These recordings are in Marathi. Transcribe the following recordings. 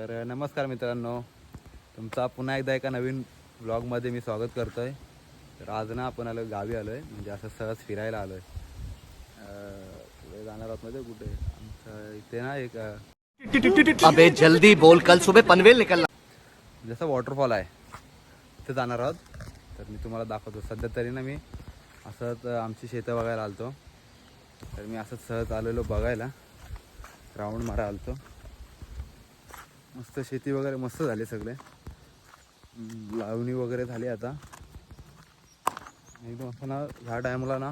तर नमस्कार मित्रांनो. तुमचा पुन्हा एकदा एका नवीन ब्लॉगमध्ये मी स्वागत करतो आहे तर आज ना आपण आलो गावी आलो आहे म्हणजे असं सहज फिरायला आलो आहे पुढे जाणार आहोत म्हणजे कुठे? आमच्या इथे ना एक अबे जल्दी बोल. कल सुबह पनवेल निकलना. जसं वॉटरफॉल आहे तिथे जाणार आहोत. तर मी तुम्हाला दाखवतो. सध्या तरी ना मी असंच आमची शेतं बघायला आलतो. तर मी असंच सहज आलेलो बघायला. राऊंड मारा आलतो. मस्त शेती वगैरे मस्त झाली सगळे. लावणी वगैरे झाली आता. एकदम असं ना ह्या टायमाला ना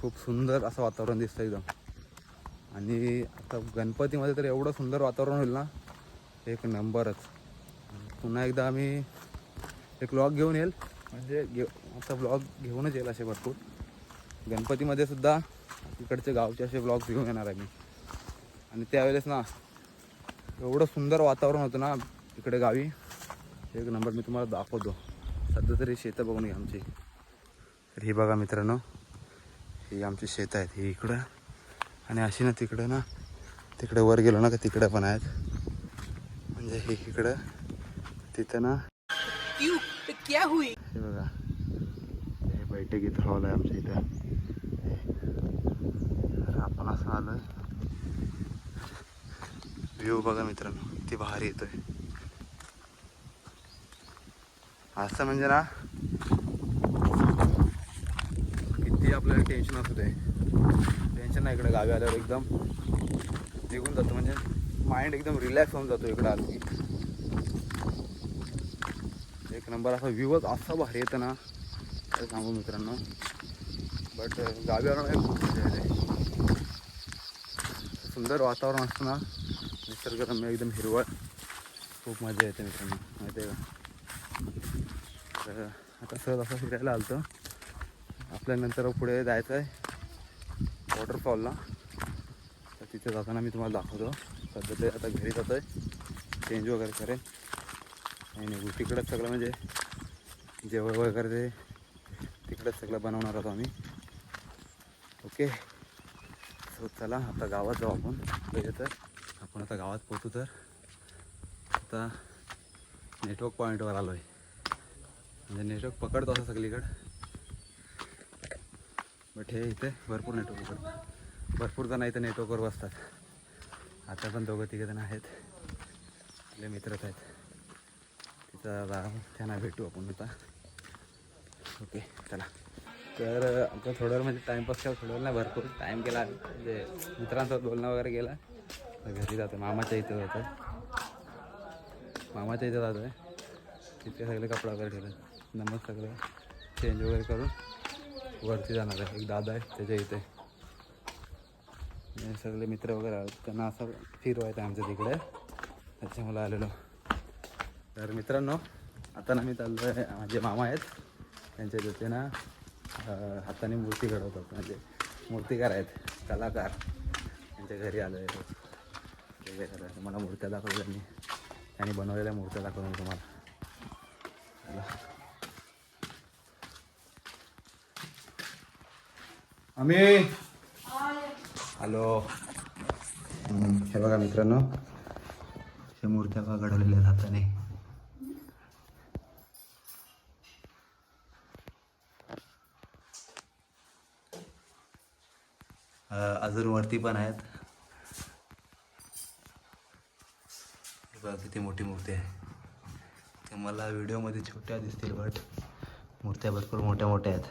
खूप सुंदर असं वातावरण दिसतं एकदम. आणि आता गणपतीमध्ये तर एवढं सुंदर वातावरण होईल ना एक नंबरच. पुन्हा एकदा आम्ही एक ब्लॉग घेऊन येईल. म्हणजे घे आता ब्लॉग घेऊनच येईल असे भरपूर. गणपतीमध्ये सुद्धा इकडचे गावचे असे ब्लॉग्स घेऊन येणार आहे मी. आणि त्यावेळेस ना एवढं सुंदर वातावरण होतं ना इकडे गावी. एक नंबर मी तुम्हाला दाखवतो. सध्या तरी शेतं बघून घ्या आमची. तर ही बघा मित्रांनो ही आमची शेतं आहेत. ही इकडं आणि अशी ना तिकडं ना तिकडे वर गेलो ना का तिकडं पण आहेत. म्हणजे हे इकडं तिथं ना. क्या हुई हे बघा. हे बैठकीत हॉल आहे आमच्या इथं. आपण असं आलं व्ह्यू बघा मित्रांनो किती भारी येतोय. असं म्हणजे ना किती आपल्याला टेन्शन असू दे. टेन्शन नाही इकडे गावी आल्यावर एकदम निघून जातो. म्हणजे माइंड एकदम रिलॅक्स होऊन जातो इकडे आलो की एक नंबर असा व्ह्यूच असा भारी येतं ना. ते सांगू मित्रांनो. बट गावी आल्यावर खूप मजा येते. सुंदर वातावरण असतं ना. निसर्गरम्य एकदम हिरवळ. खूप मजा येते मित्रांनो. माहिती आहे का? तर आता सहज असं फिरायला आलतो. आपल्या नंतर पुढे जायचं आहे वॉटरफॉलला. तर तिथे जाताना मी तुम्हाला दाखवतो. सध्या ते आता घरी जातो आहे चेंज वगैरे करेन. आणि निघू तिकडंच सगळं म्हणजे जेवण वगैरे ते तिकडंच सगळं बनवणार आहोत आम्ही. ओके सो चला. आता गावात जाऊ आपण. येतं तर आपण आता गावात पोहोचू तर. आता नेटवर्क पॉईंटवर आलो आहे म्हणजे नेटवर्क पकडतो असं सगळीकडं. बट हे इथे भरपूर नेटवर्क पकडतं. भरपूर जण इथे नेटवर्कवर बसतात. आता पण दोघं तिघं जण आहेत. आपले मित्रच आहेत. तिथं त्यांना भेटू आपण आता. ओके चला. तर आता थोडं म्हणजे टाईमपास केला. थोडं नाही भरपूर टाईम केला. म्हणजे मित्रांसोबत बोलणं वगैरे गेला घरी जातो. मामाच्या इथे जातो. मामाच्या इथं जातो. आहे तिथे सगळे कपडा वगैरे ठेवले. नमक सगळं चेंज वगैरे करून वरती जाणार आहे. एक दादा आहे त्याच्या इथे. सगळे मित्र वगैरे आहेत. त्यांना असं फिरवायचं आहे आमच्या तिकडे. त्याच्यामुळे आलेलो. तर मित्रांनो आता ना मी चाललो आहे माझे मामा आहेत. त्यांच्या तिथे ना हाताने मूर्ती घडवतात. म्हणजे मूर्तिकार आहेत कलाकार. त्यांच्या घरी आलो आहे ते काय मूर्त्या दाखवल्या त्यांनी त्यांनी बनवलेल्या मूर्त्या दाखवून मी तुम्हाला. आम्ही हॅलो. हे बघा मित्रांनो. हे मूर्त्या बघा घडवलेल्या हाताने. अजून वरती पण आहेत. हे बघा किती मोठी मूर्ती आहे. ते मला व्हिडिओमध्ये छोट्या दिसतील बट मूर्त्या भरपूर मोठ्या मोठ्या आहेत.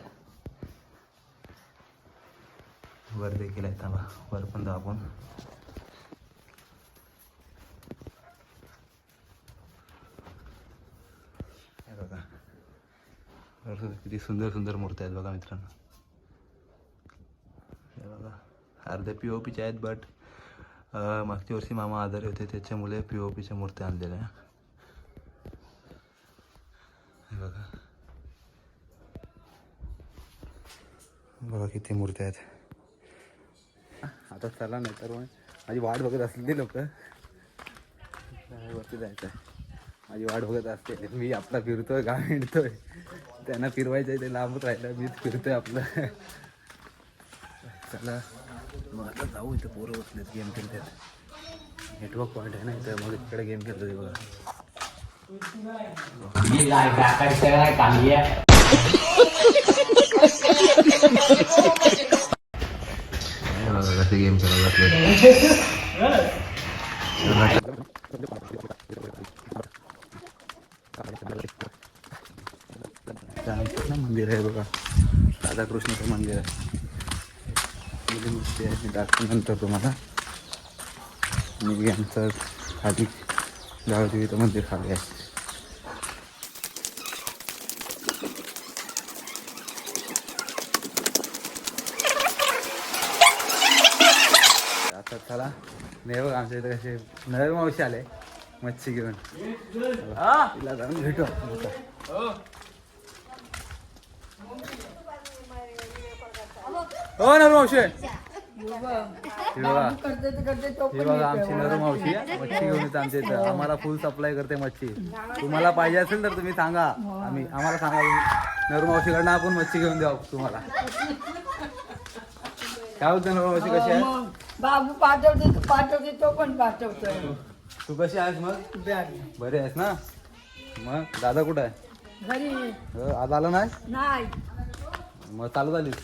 वर देखील आहेत थांबा. वर पण जाऊ आपण हे बघा. वर किती सुंदर सुंदर मूर्त्या आहेत बघा मित्रांनो. हे बघा. अर्ध्या पी ओ पीच्या आहेत बट मागच्या वर्षी मामा आजारी होते त्याच्यामुळे पी ओ पीच्या मूर्त्या आणलेल्या. हे बघा. बघा किती मूर्त्या आहेत. आता चला नाही तर मग. माझी वाट बघत असली लोक. वरती जायचं आहे माझी वाट बघत असते मी आपला फिरतोय गा हिंडतोय. त्यांना फिरवायचं आहे ते लांबच राहिलं. मीच फिरतोय आपलं. चला. मग आता जाऊ इथं पोरं बसलेत गेम खेळतात नेटवर्क पॉईंट आहे ना इथे मग इकडे गेम खेळतो ते बघा हे बघा कसे गेम खेळत मंदिर आहे बघा राधाकृष्णाचं मंदिर आहे मुली मूर्ती आहे मी दाखवून नंतर तुम्हाला आणि यांचं खाली गावदेवीचं मंदिर खाली आहे आता चला नाही बघ आमच्या इथे कसे नवीन मावशी आले मच्छी घेऊन तिला जाऊन भेटू आपण आता. हो नरू मावशी ही बघा. ही बघा आमची नरू मावशी. मच्छी घेऊन येते आमच्या इथं. आम्हाला फुल सप्लाय करते मच्छी. तुम्हाला पाहिजे असेल तर तुम्ही सांगा. आम्ही आम्हाला सांगा. नरू मावशीकडनं आपण मच्छी घेऊन देऊ तुम्हाला. काय बोलते नरू मावशी कशी आहे? बाबू पाठवते तो पाठवते तो पण पाठवतोय. तू कशी आहेस मग? बरे आहेस ना? मग दादा कुठं आहे? घरी. आज आला नाही नाही. मग चालू झालीस?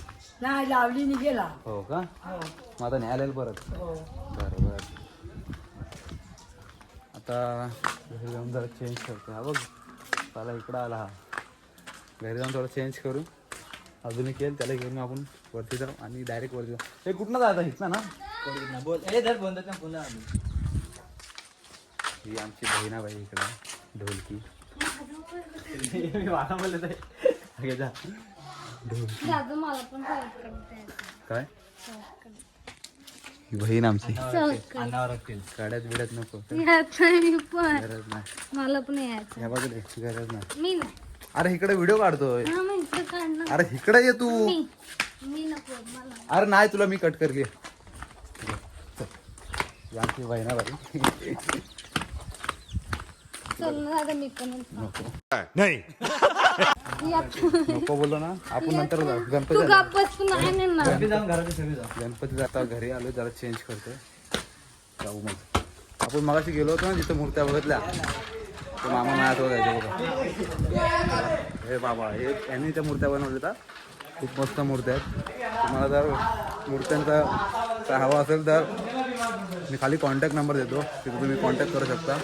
नाही लावलीने गेला. हो का? हो मग आता न्यायला येईल परत. हो. बरं बरं. आता घरी जाऊन जरा चेंज करतो. हा बघ त्याला इकडं आला हा. घरी जाऊन थोडं चेंज करू. अजून एक येईल त्याला घेऊन आपण वरती जाऊ आणि डायरेक्ट वरती जाऊ. हे कुठनं जायचं? हिथनं ना? ही आमची बहिणाबाई इकडं ढोलकी. अगे जा. ढोलकी दादा मला पण select करता येतं. काय? ही बहीण आमची. काड्यात बिड्यात नको. याचं मी पण गरज नाही. मला पण यायचं. या बाजूला ये, गरज नाही. मी नाही. अरे इकडे व्हिडिओ काढतोय. हा मग इकडे काढणार. अरे इकडे ये तू. मी. मी नको मला. अरे नाही तुला मी कट करली आमची बहिणा बाई चल ना दादा मी पण येतो. नको बोललो ना. आपण नंतर जाऊ. तू गणपती गप्प नाही गणपती जाता घरी आलो जरा चेंज करतोय. जाऊ मग. आपण मगाशी गेलो होतो ना तिथं मूर्त्या बघितल्या. ते मामा मायात जायचे बघा. हे बाबा हे यांनी त्या मूर्त्या बनवल्या होत्या. खूप मस्त मूर्त्या आहेत. तुम्हाला जर मूर्त्यांचा काय हवा असेल तर मी खाली कॉन्टॅक्ट नंबर देतो. तिथे तुम्ही कॉन्टॅक्ट करू शकता.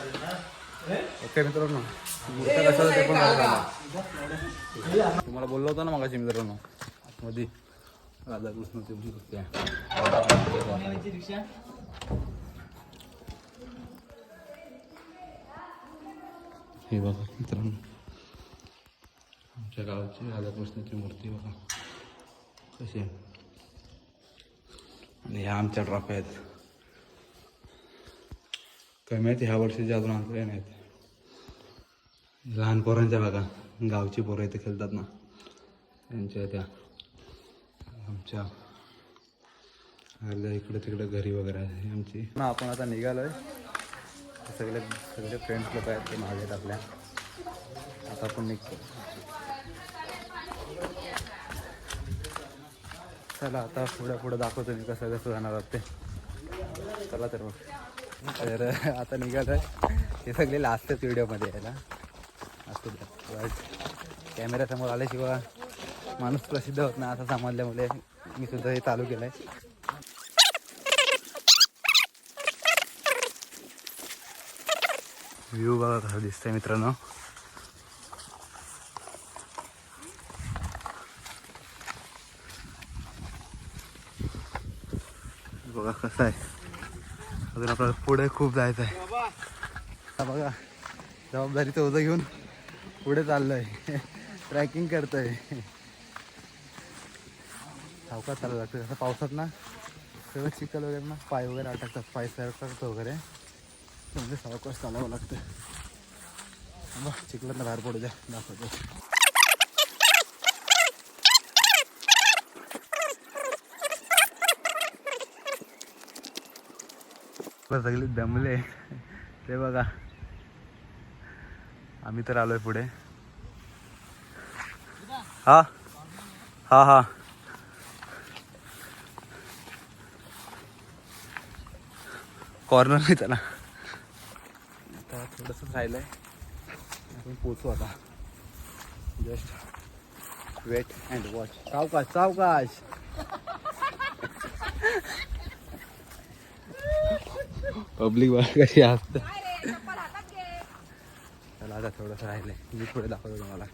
ओके मित्रांनो. मूर्त्या कशा ते पण. तुम्हाला बोललो होतो ना मगाशी मित्रांनो. मध्ये राधाकृष्णाची मूर्ती आहे. हे बघा मित्रांनो. आमच्या गावची राधाकृष्णाची मूर्ती बघा. कशी आणि ह्या आमच्या ट्रॉफी आहेत. काय माहिती ह्या वर्षीच्या अजून आणलेल्या नाहीत. लहान पोरांच्या बघा गावची पोरं इथे खेळतात ना. त्यांच्या त्या आमच्या अर्ध्या इकडे तिकडे घरी वगैरे आहे आमची. ना आपण आता निघालोय. सगळे सगळे फ्रेंड्स लोक आहेत ते मागे आहेत आपल्या. आता आपण निघतो. चला आता पुढे पुढे दाखवतो मी कसं कसं जाणार ते. चला तर मग. तर आता निघालं हे सगळे लास्ट व्हिडिओमध्ये यायला. असतो कॅमेऱ्यासमोर आल्याशिवाय माणूस प्रसिद्ध होत नाही असं समजल्यामुळे मी सुद्धा हे चालू केलं आहे व्ह्यू बघा कसं दिसतंय मित्रांनो. बघा कसं आहे. अजून आपल्याला पुढे खूप जायचं आहे हा बघा. जबाबदारीचं ओझं घेऊन पुढे चाललोय. ट्रॅकिंग करतोय. सावकाश चालू लागतं जसं पावसात ना सगळं चिखल वगैरे ना पाय वगैरे अटकतात. पाय सरकतात वगैरे. म्हणजे सावकाश चालावं लागतं. बा चिखलात बाहेर पडू द्या. दाखवतो. सगळे दमले. ते बघा. आम्ही तर आलोय पुढे. हा? हा हा. कॉर्नर नाही त्याला. थोडंसंच राहिलं आहे आपण पोचू आता. जस्ट वेट अँड वॉच सावकाश सावकाश. पब्लिक बघा कशी असतं आता थोडंसं राहिलंय. मी पुढे दाखवतो तुम्हाला.